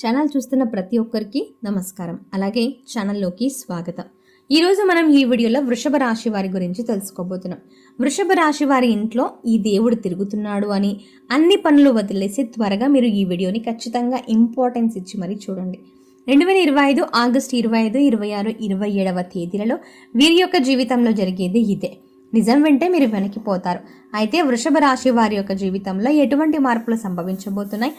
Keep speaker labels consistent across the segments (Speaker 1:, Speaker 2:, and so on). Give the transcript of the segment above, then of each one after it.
Speaker 1: Channel చూస్తున్న ప్రతి ఒక్కరికి నమస్కారం. అలాగే ఛానల్లోకి స్వాగతం. ఈరోజు మనం ఈ వీడియోలో వృషభ రాశి వారి గురించి తెలుసుకోబోతున్నాం. వృషభ రాశి వారి ఇంట్లో ఈ దేవుడు తిరుగుతున్నాడు అని అన్ని పనులు వదిలేసి త్వరగా మీరు ఈ వీడియోని ఖచ్చితంగా ఇంపార్టెన్స్ ఇచ్చి మరీ చూడండి. రెండు వేల ఇరవై ఐదు ఆగస్టు ఇరవై ఐదు ఇరవై ఆరు ఇరవై ఏడవ తేదీలలో వీరి యొక్క జీవితంలో జరిగేది ఇదే. నిజం వింటే మీరు వెనక్కిపోతారు అయితే వృషభ రాశి వారి యొక్క జీవితంలో ఎటువంటి మార్పులు సంభవించబోతున్నాయి?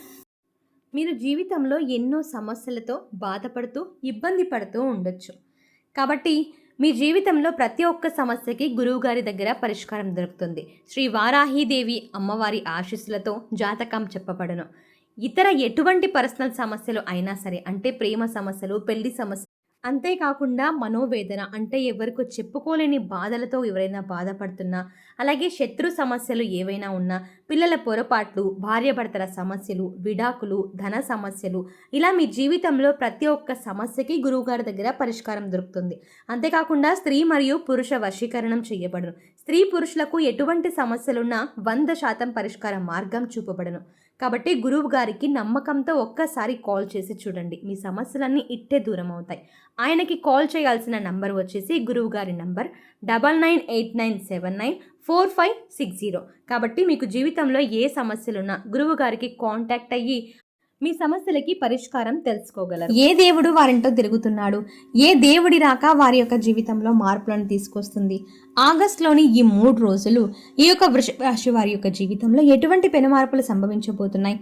Speaker 1: మీరు జీవితంలో ఎన్నో సమస్యలతో బాధపడుతూ ఇబ్బంది పడుతూ ఉండొచ్చు. కాబట్టి మీ జీవితంలో ప్రతి ఒక్క సమస్యకి గురువుగారి దగ్గర పరిష్కారం దొరుకుతుంది. శ్రీ వారాహీదేవి అమ్మవారి ఆశీస్సులతో జాతకం చెప్పబడను. ఇతర ఎటువంటి పర్సనల్ సమస్యలు అయినా సరే అంటే ప్రేమ సమస్యలు పెళ్ళి సమస్య అంతేకాకుండా మనోవేదన అంటే ఎవరికో చెప్పుకోలేని బాధలతో ఎవరైనా బాధపడుతున్నా అలాగే శత్రు సమస్యలు ఏవైనా ఉన్నా పిల్లల పొరపాట్లు భార్యాభర్తల సమస్యలు విడాకులు ధన సమస్యలు ఇలా మీ జీవితంలో ప్రతి ఒక్క సమస్యకి గురువుగారి దగ్గర పరిష్కారం దొరుకుతుంది. అంతేకాకుండా స్త్రీ మరియు పురుష వశీకరణం చేయబడరు స్త్రీ పురుషులకు ఎటువంటి సమస్యలున్నా వంద శాతం పరిష్కార మార్గం చూపబడను. కాబట్టి గురువు గారికి నమ్మకంతో ఒక్కసారి కాల్ చేసి చూడండి. మీ సమస్యలన్నీ ఇట్టే దూరం అవుతాయి. ఆయనకి కాల్ చేయాల్సిన నంబర్ వచ్చేసి గురువు గారి number double nine eight nine seven nine four five six zero. కాబట్టి మీకు జీవితంలో ఏ సమస్యలున్నా గురువు గారికి కాంటాక్ట్ అయ్యి మీ సమస్యలకి పరిష్కారం తెలుసుకోగలరు. ఏ దేవుడు వారింటో తిరుగుతున్నాడు. ఏ దేవుడి రాక వారి యొక్క జీవితంలో మార్పులను తీసుకొస్తుంది. ఆగస్టులోని ఈ మూడు రోజులు ఈ యొక్క వృషభ రాశి వారి యొక్క జీవితంలో ఎటువంటి పెను మార్పులు సంభవించబోతున్నాయి?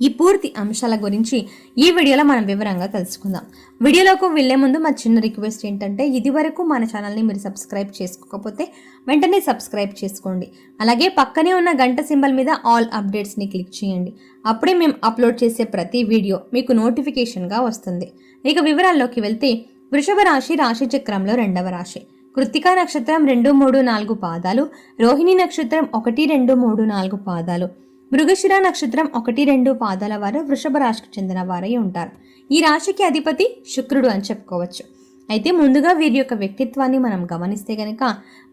Speaker 1: ఈ పూర్తి అంశాల గురించి ఈ వీడియోలో మనం వివరంగా తెలుసుకుందాం. వీడియోలోకి వెళ్ళే ముందు మా చిన్న రిక్వెస్ట్ ఏంటంటే ఇది వరకు మన ఛానల్ని మీరు సబ్స్క్రైబ్ చేసుకోకపోతే వెంటనే సబ్స్క్రైబ్ చేసుకోండి. అలాగే పక్కనే ఉన్న గంట సింబల్ మీద ఆల్ అప్డేట్స్ని క్లిక్ చేయండి. అప్పుడే మేము అప్లోడ్ చేసే ప్రతి వీడియో మీకు నోటిఫికేషన్గా వస్తుంది. ఇక వివరాల్లోకి వెళ్తే వృషభ రాశి రాశి చక్రంలో రెండవ రాశి. కృత్తికా నక్షత్రం రెండు మూడు నాలుగు పాదాలు రోహిణి నక్షత్రం ఒకటి రెండు మూడు నాలుగు పాదాలు. మృగశిర నక్షత్రం ఒకటి రెండు పాదాల వారు వృషభ రాశికి చెందిన వారై ఉంటారు. ఈ రాశికి అధిపతి శుక్రుడు అని చెప్పుకోవచ్చు. అయితే ముందుగా వీరి యొక్క వ్యక్తిత్వాన్ని మనం గమనిస్తే గనక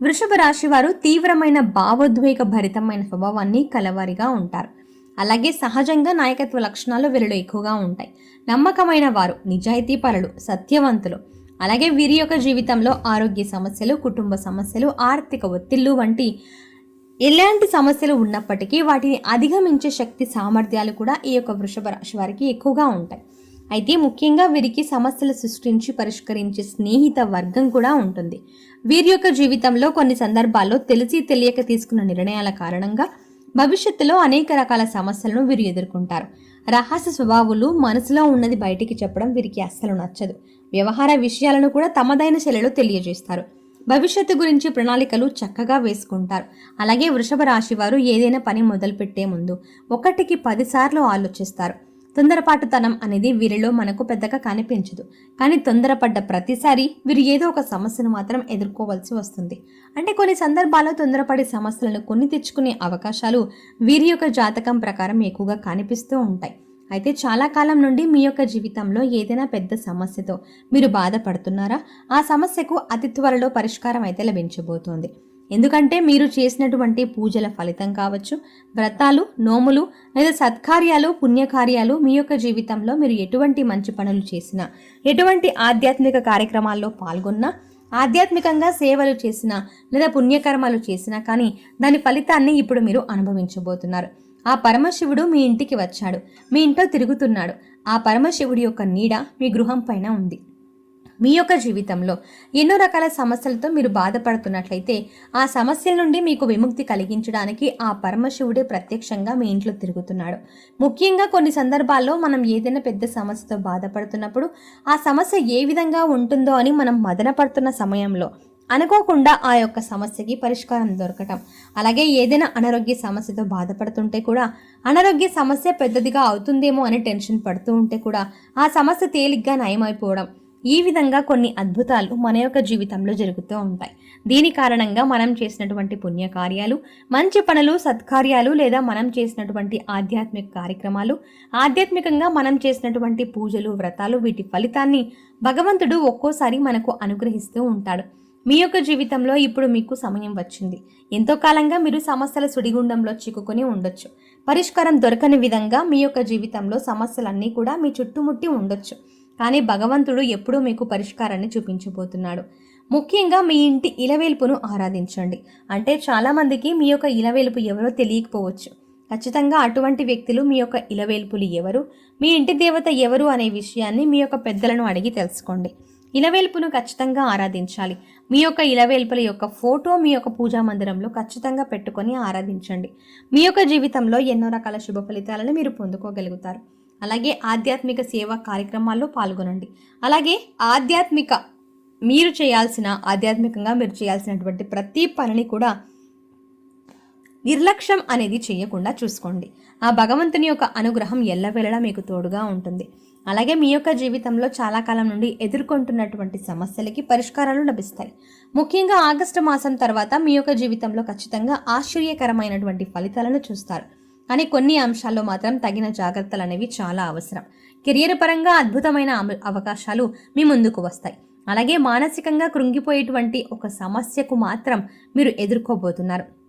Speaker 1: వృషభ రాశి వారు తీవ్రమైన భావోద్వేగ భరితమైన స్వభావాన్ని కలవారిగా ఉంటారు. అలాగే సహజంగా నాయకత్వ లక్షణాలు వీరిలో ఎక్కువగా ఉంటాయి. నమ్మకమైన వారు నిజాయితీ పరులు సత్యవంతులు. అలాగే వీరి యొక్క జీవితంలో ఆరోగ్య సమస్యలు కుటుంబ సమస్యలు ఆర్థిక ఒత్తిళ్ళు వంటి ఎలాంటి సమస్యలు ఉన్నప్పటికీ వాటిని అధిగమించే శక్తి సామర్థ్యాలు కూడా ఈ యొక్క వృషభ రాశి వారికి ఎక్కువగా ఉంటాయి. అయితే ముఖ్యంగా వీరికి సమస్యలు సృష్టించి పరిష్కరించే స్నేహిత వర్గం కూడా ఉంటుంది. వీరి యొక్క జీవితంలో కొన్ని సందర్భాల్లో తెలిసి తెలియక తీసుకున్న నిర్ణయాల కారణంగా భవిష్యత్తులో అనేక రకాల సమస్యలను వీరు ఎదుర్కొంటారు. రహస్య స్వభావులు మనసులో ఉన్నది బయటికి చెప్పడం వీరికి అస్సలు నచ్చదు. వ్యవహార విషయాలను కూడా తమదైన శైలిలో తెలియజేస్తారు. భవిష్యత్తు గురించి ప్రణాళికలు చక్కగా వేసుకుంటారు. అలాగే వృషభ రాశి వారు ఏదైనా పని మొదలుపెట్టే ముందు ఒకటికి పదిసార్లు ఆలోచిస్తారు. తొందరపాటుతనం అనేది వీరిలో మనకు పెద్దగా కనిపించదు. కానీ తొందరపడ్డ ప్రతిసారి వీరు ఏదో ఒక సమస్యను మాత్రం ఎదుర్కోవాల్సి వస్తుంది. అంటే కొన్ని సందర్భాల్లో తొందరపడే సమస్యలను కొన్ని తెచ్చుకునే అవకాశాలు వీరి యొక్క జాతకం ప్రకారం ఎక్కువగా కనిపిస్తూ ఉంటాయి. అయితే చాలా కాలం నుండి మీ యొక్క జీవితంలో ఏదైనా పెద్ద సమస్యతో మీరు బాధపడుతున్నారా? ఆ సమస్యకు అతి త్వరలో పరిష్కారం అయితే లభించబోతోంది. ఎందుకంటే మీరు చేసినటువంటి పూజల ఫలితం కావచ్చు వ్రతాలు నోములు లేదా సత్కార్యాలు పుణ్యకార్యాలు మీ యొక్క జీవితంలో మీరు ఎటువంటి మంచి పనులు చేసినా ఎటువంటి ఆధ్యాత్మిక కార్యక్రమాల్లో పాల్గొన్నా ఆధ్యాత్మికంగా సేవలు చేసినా లేదా పుణ్యకర్మాలు చేసినా కానీ దాని ఫలితాన్ని ఇప్పుడు మీరు అనుభవించబోతున్నారు. ఆ పరమశివుడు మీ ఇంటికి వచ్చాడు. మీ ఇంట్లో తిరుగుతున్నాడు. ఆ పరమశివుడి యొక్క నీడ మీ గృహం పైన ఉంది. మీ యొక్క జీవితంలో ఎన్నో రకాల సమస్యలతో మీరు బాధపడుతున్నట్లయితే ఆ సమస్యల నుండి మీకు విముక్తి కలిగించడానికి ఆ పరమశివుడే ప్రత్యక్షంగా మీ ఇంట్లో తిరుగుతున్నాడు. ముఖ్యంగా కొన్ని సందర్భాల్లో మనం ఏదైనా పెద్ద సమస్యతో బాధపడుతున్నప్పుడు ఆ సమస్య ఏ విధంగా ఉంటుందో అని మనం మదనపడుతున్న సమయంలో అనుకోకుండా ఆ యొక్క సమస్యకి పరిష్కారం దొరకటం. అలాగే ఏదైనా అనారోగ్య సమస్యతో బాధపడుతుంటే కూడా అనారోగ్య సమస్య పెద్దదిగా అవుతుందేమో అని టెన్షన్ పడుతూ ఉంటే కూడా ఆ సమస్య తేలిగ్గా నయమైపోవడం ఈ విధంగా కొన్ని అద్భుతాలు మన యొక్క జీవితంలో జరుగుతూ ఉంటాయి. దీని కారణంగా మనం చేసినటువంటి పుణ్యకార్యాలు మంచి పనులు సత్కార్యాలు లేదా మనం చేసినటువంటి ఆధ్యాత్మిక కార్యక్రమాలు ఆధ్యాత్మికంగా మనం చేసినటువంటి పూజలు వ్రతాలు వీటి ఫలితాన్ని భగవంతుడు ఒక్కోసారి మనకు అనుగ్రహిస్తూ ఉంటాడు. మీ యొక్క జీవితంలో ఇప్పుడు మీకు సమయం వచ్చింది. ఎంతో కాలంగా మీరు సమస్యల సుడిగుండంలో చిక్కుకొని ఉండొచ్చు. పరిష్కారం దొరకని విధంగా మీ యొక్క జీవితంలో సమస్యలన్నీ కూడా మీ చుట్టుముట్టి ఉండొచ్చు. కానీ భగవంతుడు ఎప్పుడూ మీకు పరిష్కారాన్ని చూపించబోతున్నాడు. ముఖ్యంగా మీ ఇంటి ఇలవేల్పును ఆరాధించండి. అంటే చాలామందికి మీ యొక్క ఇలవేల్పు ఎవరో తెలియకపోవచ్చు. ఖచ్చితంగా అటువంటి వ్యక్తులు మీ యొక్క ఇలవేల్పులు ఎవరు? మీ ఇంటి దేవత ఎవరు అనే విషయాన్ని మీ యొక్క పెద్దలను అడిగి తెలుసుకోండి. ఇలవేల్పును ఖచ్చితంగా ఆరాధించాలి. మీ యొక్క ఇలవేల్పుల యొక్క ఫోటో మీ యొక్క పూజా మందిరంలో ఖచ్చితంగా పెట్టుకొని ఆరాధించండి. మీ యొక్క జీవితంలో ఎన్నో రకాల శుభ ఫలితాలను మీరు పొందుకోగలుగుతారు. అలాగే ఆధ్యాత్మిక సేవా కార్యక్రమాల్లో పాల్గొనండి. అలాగే ఆధ్యాత్మిక మీరు చేయాల్సిన ఆధ్యాత్మికంగా మీరు చేయాల్సినటువంటి ప్రతి పనిని కూడా నిర్లక్ష్యం అనేది చేయకుండా చూసుకోండి. ఆ భగవంతుని యొక్క అనుగ్రహం ఎల్లవేళలా మీకు తోడుగా ఉంటుంది. అలాగే మీ యొక్క జీవితంలో చాలా కాలం నుండి ఎదుర్కొంటున్నటువంటి సమస్యలకి పరిష్కారాలు లభిస్తాయి. ముఖ్యంగా ఆగస్టు మాసం తర్వాత మీ యొక్క జీవితంలో ఖచ్చితంగా ఆశ్చర్యకరమైనటువంటి ఫలితాలను చూస్తారు. కానీ కొన్ని అంశాల్లో మాత్రం తగిన జాగ్రత్తలు అనేవి చాలా అవసరం. కెరియర్ పరంగా అద్భుతమైన అవకాశాలు మీ ముందుకు వస్తాయి. అలాగే మానసికంగా కృంగిపోయేటువంటి ఒక సమస్యకు మాత్రం మీరు ఎదుర్కోబోతున్నారు.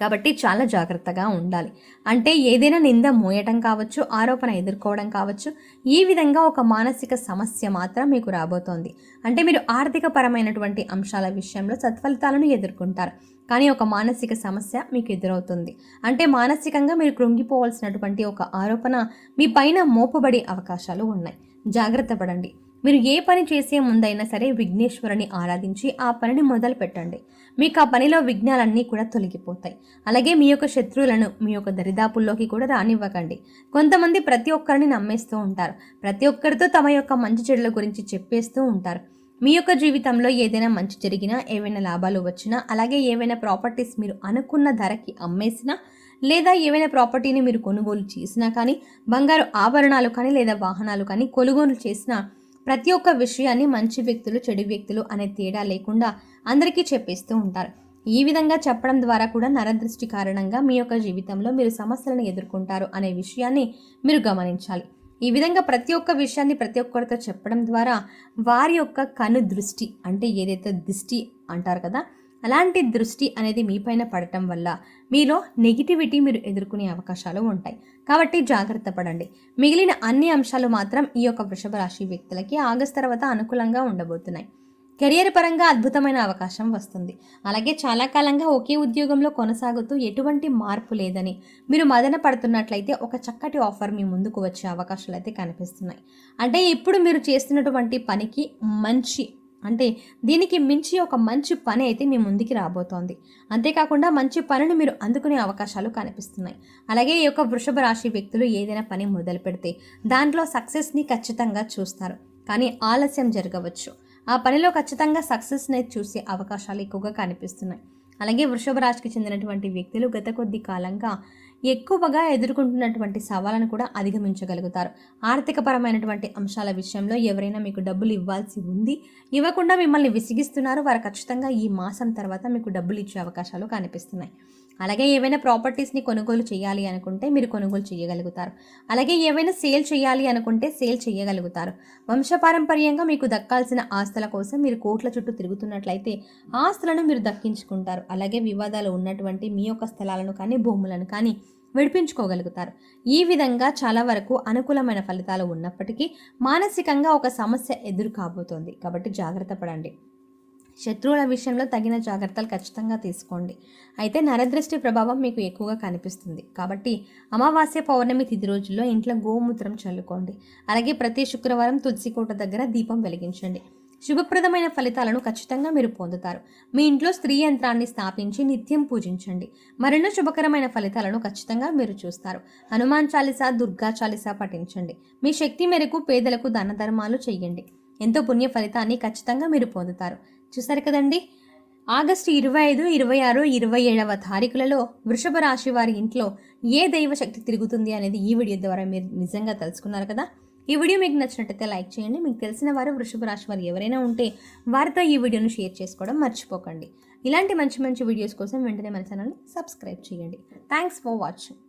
Speaker 1: కాబట్టి చాలా జాగ్రత్తగా ఉండాలి. అంటే ఏదైనా నింద మోయటం కావచ్చు ఆరోపణ ఎదుర్కోవడం కావచ్చు ఈ విధంగా ఒక మానసిక సమస్య మాత్రం మీకు రాబోతోంది. అంటే మీరు ఆర్థిక పరమైనటువంటి అంశాల విషయంలో సత్ఫలితాలను ఎదుర్కొంటారు. కానీ ఒక మానసిక సమస్య మీకు ఎదురవుతుంది. అంటే మానసికంగా మీరు కృంగిపోవాల్సినటువంటి ఒక ఆరోపణ మీ పైన మోపబడే అవకాశాలు ఉన్నాయి. జాగ్రత్త పడండి. మీరు ఏ పని చేసే ముందైనా సరే విఘ్నేశ్వరుని ఆరాధించి ఆ పనిని మొదలు పెట్టండి. మీకు ఆ పనిలో విఘ్నాలన్నీ కూడా తొలగిపోతాయి. అలాగే మీ యొక్క శత్రువులను మీ యొక్క దరిదాపుల్లోకి కూడా రానివ్వకండి. కొంతమంది ప్రతి ఒక్కరిని నమ్మేస్తూ ఉంటారు. ప్రతి ఒక్కరితో తమ యొక్క మంచి చెడుల గురించి చెప్పేస్తూ ఉంటారు. మీ యొక్క జీవితంలో ఏదైనా మంచి జరిగినా ఏవైనా లాభాలు వచ్చినా అలాగే ఏవైనా ప్రాపర్టీస్ మీరు అనుకున్న ధరకి అమ్మేసినా లేదా ఏవైనా ప్రాపర్టీని మీరు కొనుగోలు చేసినా కానీ బంగారు ఆభరణాలు కానీ లేదా వాహనాలు కానీ కొనుగోలు చేసినా ప్రతి ఒక్క విషయాన్ని మంచి వ్యక్తులు చెడు వ్యక్తులు అనే తేడా లేకుండా అందరికీ చెప్పేస్తూ ఉంటారు. ఈ విధంగా చెప్పడం ద్వారా కూడా నరదృష్టి కారణంగా మీ యొక్క జీవితంలో మీరు సమస్యలను ఎదుర్కొంటారు అనే విషయాన్ని మీరు గమనించాలి. ఈ విధంగా ప్రతి ఒక్క విషయాన్ని ప్రతి ఒక్కరితో చెప్పడం ద్వారా వారి యొక్క కను దృష్టి అంటే ఏదైతే దృష్టి అంటారు కదా అలాంటి దృష్టి అనేది మీపైన పడటం వల్ల మీలో నెగిటివిటీ మీరు ఎదుర్కొనే అవకాశాలు ఉంటాయి. కాబట్టి జాగ్రత్త పడండి. మిగిలిన అన్ని అంశాలు మాత్రం ఈ యొక్క వృషభ రాశి వ్యక్తులకి ఆగస్ట్ తర్వాత అనుకూలంగా ఉండబోతున్నాయి. కెరియర్ పరంగా అద్భుతమైన అవకాశం వస్తుంది. అలాగే చాలా కాలంగా ఒకే ఉద్యోగంలో కొనసాగుతూ ఎటువంటి మార్పు లేదని మీరు మదన పడుతున్నట్లయితే ఒక చక్కటి ఆఫర్ మీ ముందుకు వచ్చే అవకాశాలు అయితే కనిపిస్తున్నాయి. అంటే ఇప్పుడు మీరు చేస్తున్నటువంటి పనికి మంచి అంటే దీనికి మించి ఒక మంచి పని అయితే మీ ముందుకి రాబోతోంది. అంతేకాకుండా మంచి పనిని మీరు అందుకునే అవకాశాలు కనిపిస్తున్నాయి. అలాగే ఈ యొక్క వృషభ రాశి వ్యక్తులు ఏదైనా పని మొదలు పెడితే దాంట్లో సక్సెస్ని ఖచ్చితంగా చూస్తారు. కానీ ఆలస్యం జరగవచ్చు. ఆ పనిలో ఖచ్చితంగా సక్సెస్ని చూసే అవకాశాలు ఎక్కువగా కనిపిస్తున్నాయి. అలాగే వృషభ రాశికి చెందినటువంటి వ్యక్తులు గత కొద్ది కాలంగా ఎక్కువగా ఎదుర్కొంటున్నటువంటి సవాళ్ళను కూడా అధిగమించగలుగుతారు. ఆర్థికపరమైనటువంటి అంశాల విషయంలో ఎవరైనా మీకు డబ్బులు ఇవ్వాల్సి ఉంది ఇవ్వకుండా మిమ్మల్ని విసిగిస్తున్నారు వారు ఖచ్చితంగా ఈ మాసం తర్వాత మీకు డబ్బులు ఇచ్చే అవకాశాలు కనిపిస్తున్నాయి. అలాగే ఏవైనా ప్రాపర్టీస్ని కొనుగోలు చేయాలి అనుకుంటే మీరు కొనుగోలు చేయగలుగుతారు. అలాగే ఏవైనా సేల్ చేయాలి అనుకుంటే సేల్ చేయగలుగుతారు. వంశపారంపర్యంగా మీకు దక్కాల్సిన ఆస్తుల కోసం మీరు కోట్ల చుట్టూ తిరుగుతున్నట్లయితే ఆస్తులను మీరు దక్కించుకుంటారు. అలాగే వివాదాలు ఉన్నటువంటి మీ యొక్క స్థలాలను కానీ భూములను కానీ విడిపించుకోగలుగుతారు. ఈ విధంగా చాలా వరకు అనుకూలమైన ఫలితాలు ఉన్నప్పటికీ మానసికంగా ఒక సమస్య ఎదురు కాబోతోంది కాబట్టి జాగ్రత్త పడండి. శత్రువుల విషయంలో తగిన జాగ్రత్తలు ఖచ్చితంగా తీసుకోండి. అయితే నరదృష్టి ప్రభావం మీకు ఎక్కువగా కనిపిస్తుంది. కాబట్టి అమావాస్య పౌర్ణమి తిథి రోజుల్లో ఇంట్లో గోమూత్రం చల్లుకోండి. అలాగే ప్రతి శుక్రవారం తులసికోట దగ్గర దీపం వెలిగించండి. శుభప్రదమైన ఫలితాలను ఖచ్చితంగా మీరు పొందుతారు. మీ ఇంట్లో స్త్రీ యంత్రాన్ని స్థాపించి నిత్యం పూజించండి. మరెన్నో శుభకరమైన ఫలితాలను ఖచ్చితంగా మీరు చూస్తారు. హనుమాన్ చాలీసా దుర్గా చాలీసా పఠించండి. మీ శక్తి మేరకు పేదలకు దాన ధర్మాలు చేయండి. ఎంతో పుణ్య ఫలితాన్ని ఖచ్చితంగా మీరు పొందుతారు. చూసారు కదండి? ఆగస్టు ఇరవై ఐదు ఇరవై ఆరు ఇరవై ఏడవ తారీఖులలో వృషభ రాశి వారి ఇంట్లో ఏ దైవ శక్తి తిరుగుతుంది అనేది ఈ వీడియో ద్వారా మీరు నిజంగా తెలుసుకున్నారు కదా? ఈ వీడియో మీకు నచ్చినట్టయితే లైక్ చేయండి. మీకు తెలిసిన వారు వృషభ రాశి వారు ఎవరైనా ఉంటే వారితో ఈ వీడియోను షేర్ చేసుకోవడం మర్చిపోకండి. ఇలాంటి మంచి మంచి వీడియోస్ కోసం వెంటనే మన ఛానల్ని సబ్స్క్రైబ్ చేయండి. Thanks for watching